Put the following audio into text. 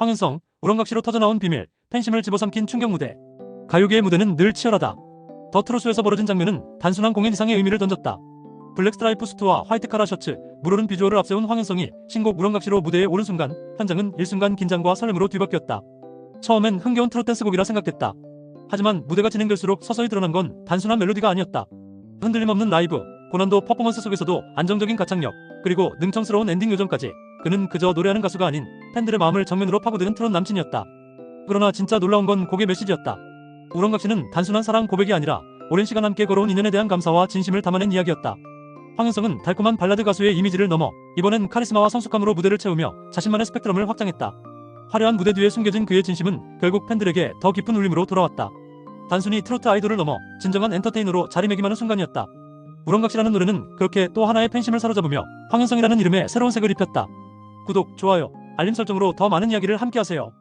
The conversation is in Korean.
황윤성, 우렁각시로 터져나온 비밀, 팬심을 집어삼킨 충격 무대. 가요계의 무대는 늘 치열하다. 더 트로스에서 벌어진 장면은 단순한 공연 이상의 의미를 던졌다. 블랙 스트라이프 수트와 화이트 카라 셔츠, 물오른 비주얼을 앞세운 황윤성이 신곡 우렁각시로 무대에 오른 순간 현장은 일순간 긴장과 설렘으로 뒤바뀌었다. 처음엔 흥겨운 트롯 댄스곡이라 생각했다. 하지만 무대가 진행될수록 서서히 드러난 건 단순한 멜로디가 아니었다. 흔들림 없는 라이브, 고난도 퍼포먼스 속에서도 안정적인 가창력, 그리고 능청스러운 엔딩 요정까지 그는 그저 노래하는 가수가 아닌 팬들의 마음을 정면으로 파고드는 트롯 남친이었다. 그러나 진짜 놀라운 건 곡의 메시지였다. 우렁각시는 단순한 사랑 고백이 아니라 오랜 시간 함께 걸어온 인연에 대한 감사와 진심을 담아낸 이야기였다. 황윤성은 달콤한 발라드 가수의 이미지를 넘어 이번엔 카리스마와 성숙함으로 무대를 채우며 자신만의 스펙트럼을 확장했다. 화려한 무대 뒤에 숨겨진 그의 진심은 결국 팬들에게 더 깊은 울림으로 돌아왔다. 단순히 트로트 아이돌을 넘어 진정한 엔터테이너로 자리매김하는 순간이었다. 우렁각시라는 노래는 그렇게 또 하나의 팬심을 사로잡으며 황윤성이라는 이름에 새로운 색을 입혔다. 구독, 좋아요, 알림 설정으로 더 많은 이야기를 함께하세요.